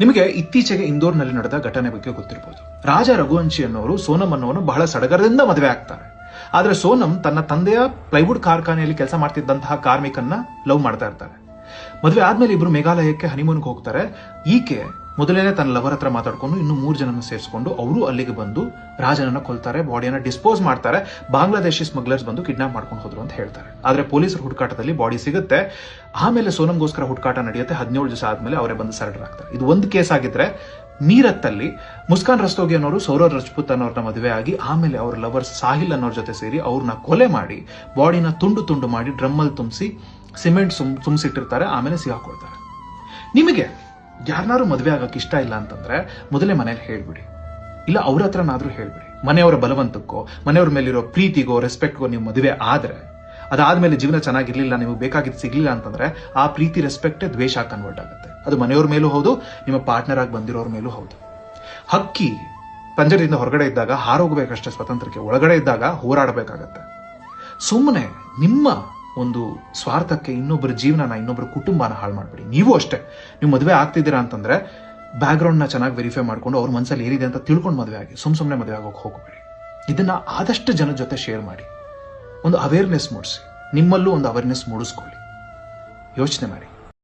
ನಿಮಗೆ ಇತ್ತೀಚೆಗೆ ಇಂದೋರ್ನಲ್ಲಿ ನಡೆದ ಘಟನೆ ಬಗ್ಗೆ ಗೊತ್ತಿರಬಹುದು ರಾಜ ರಘುವಂಶಿ ಅನ್ನೋರು ಸೋನಂ ಅನ್ನೋನು ಬಹಳ ಸಡಗರದಿಂದ ಮದುವೆ ಆಗ್ತಾರೆ. ಆದ್ರೆ ಸೋನಂ ತನ್ನ ತಂದೆಯ ಪ್ಲೈವುಡ್ ಕಾರ್ಖಾನೆಯಲ್ಲಿ ಕೆಲಸ ಮಾಡ್ತಿದ್ದಂತಹ ಕಾರ್ಮಿಕನ್ನ ಲವ್ ಮಾಡ್ತಾ ಇರ್ತಾರೆ. ಮದುವೆ ಆದ್ಮೇಲೆ ಇಬ್ರು ಮೇಘಾಲಯಕ್ಕೆ ಹನಿಮೂನ್ಗೆ ಹೋಗ್ತಾರೆ. ಈಕೆ ಮೊದಲನೇ ತನ್ನ ಲವರ್ ಹತ್ರ ಮಾತಾಡ್ಕೊಂಡು ಇನ್ನು ಮೂರು ಜನನ ಸೇರಿಸ್ಕೊಂಡು ಅವರು ಅಲ್ಲಿಗೆ ಬಂದು ರಾಜನನ್ನ ಕೊಲ್ತಾರೆ ಬಾಡಿಯನ್ನ ಡಿಸ್ಪೋಸ್ ಮಾಡ್ತಾರೆ, ಬಾಂಗ್ಲಾದೇಶಿ ಸ್ಮಗ್ಲರ್ಸ್ ಬಂದು ಕಿಡ್ನಾಪ್ ಮಾಡ್ಕೊಂಡು ಹೋದ್ರು ಅಂತ ಹೇಳ್ತಾರೆ. ಆದ್ರೆ ಪೊಲೀಸರ ಹುಡುಕಾಟದಲ್ಲಿ ಬಾಡಿ ಸಿಗುತ್ತೆ. ಆಮೇಲೆ ಸೋನಂಗೋಸ್ಕರ ಹುಡುಕಾಟ ನಡೆಯುತ್ತೆ. ಹದಿನೇಳು ದಿವಸ ಆದ್ಮೇಲೆ ಅವರೇ ಬಂದು ಸರ್ಡರ್ ಆಗ್ತಾರೆ. ಇದು ಒಂದು ಕೇಸ್ ಆಗಿದ್ರೆ ಮೀರತ್ತಲ್ಲಿ ಮುಸ್ಕಾನ್ ರಸ್ತೋಗಿ ಅನ್ನೋರು, ಸೌರವ್ ರಜಪೂತ್ ಅನ್ನೋರ್ನ ಮದುವೆ ಆಗಿ ಆಮೇಲೆ ಅವ್ರ ಲವರ್ ಸಾಹಿಲ್ ಅನ್ನೋರ ಜೊತೆ ಸೇರಿ ಅವ್ರನ್ನ ಕೊಲೆ ಮಾಡಿ ಬಾಡಿನ ತುಂಡು ತುಂಡು ಮಾಡಿ ಡ್ರಮ್ಮಲ್ಲಿ ತುಂಬಿಸಿ, ಸಿಮೆಂಟ್ ಸುಮ್ ತುಂಬಿಸಿಟ್ಟಿರ್ತಾರೆ, ಆಮೇಲೆ ಸಿಗಾಕೊಳ್ತಾರೆ ನಿಮಗೆ ಯಾರನ್ನಾರು ಮದುವೆ ಆಗಕ್ಕೆ ಇಷ್ಟ ಇಲ್ಲ ಅಂತಂದ್ರೆ ಮೊದಲೇ ಮನೇಲಿ ಹೇಳ್ಬಿಡಿ. ಇಲ್ಲ, ಅವ್ರ ಹತ್ರನಾದ್ರೂ ಹೇಳ್ಬಿಡಿ. ಮನೆಯವರ ಬಲವಂತಕ್ಕೋ, ಮನೆಯವ್ರ ಮೇಲಿರೋ ಪ್ರೀತಿಗೋ ರೆಸ್ಪೆಕ್ಟ್ಗೋ ನೀವು ಮದುವೆ ಆದ್ರೆ, ಅದಾದ್ಮೇಲೆ ಜೀವನ ಚೆನ್ನಾಗಿರ್ಲಿಲ್ಲ, ನಿಮಗೆ ಬೇಕಾಗಿದ್ದು ಸಿಗ್ಲಿಲ್ಲ ಅಂತಂದ್ರೆ ಆ ಪ್ರೀತಿ ರೆಸ್ಪೆಕ್ಟ್ ದ್ವೇಷ ಕನ್ವರ್ಟ್ ಆಗುತ್ತೆ. ಅದು ಮನೆಯವ್ರ ಮೇಲೂ ಹೌದು, ನಿಮ್ಮ ಪಾರ್ಟ್ನರ್ ಆಗಿ ಬಂದಿರೋರ ಮೇಲೂ ಹೌದು. ಹಕ್ಕಿ ಪಂಜರದಿಂದ ಹೊರಗಡೆ ಇದ್ದಾಗ, ಹಾರೋಗ್ಬೇಕಷ್ಟೇ ಸ್ವತಂತ್ರಕ್ಕೆ ಒಳಗಡೆ ಇದ್ದಾಗ ಹೋರಾಡಬೇಕಾಗತ್ತೆ. ಸುಮ್ಮನೆ ನಿಮ್ಮ ಒಂದು ಸ್ವಾರ್ಥಕ್ಕೆ ಇನ್ನೊಬ್ಬರ ಜೀವನನ, ಇನ್ನೊಬ್ಬರ ಕುಟುಂಬನ ಹಾಳು ಮಾಡಬೇಡಿ. ನೀವು ಅಷ್ಟೇ. ನೀವು ಮದುವೆ ಆಗ್ತಿದ್ದೀರಾ ಅಂತಂದ್ರೆ ಬ್ಯಾಕ್ಗ್ರೌಂಡ್ನ ಚೆನ್ನಾಗಿ ವೆರಿಫೈ ಮಾಡ್ಕೊಂಡು ಅವ್ರ ಮನಸ್ಸಲ್ಲಿ ಏನಿದೆ ಅಂತ ತಿಳ್ಕೊಂಡು ಮದುವೆ ಆಗಿ, ಸುಮ್ ಸುಮ್ಮನೆ ಮದುವೆ ಆಗೋಕೆ ಹೋಗಬೇಡಿ. ಇದನ್ನ ಆದಷ್ಟು ಜನ ಜೊತೆ ಶೇರ್ ಮಾಡಿ. ಒಂದು ಅವೇರ್ನೆಸ್ ಮೂಡಿಸಿ. ನಿಮ್ಮಲ್ಲೂ ಒಂದು ಅವೇರ್ನೆಸ್ ಮೂಡಿಸ್ಕೊಳ್ಳಿ. ಯೋಚನೆ ಮಾಡಿ.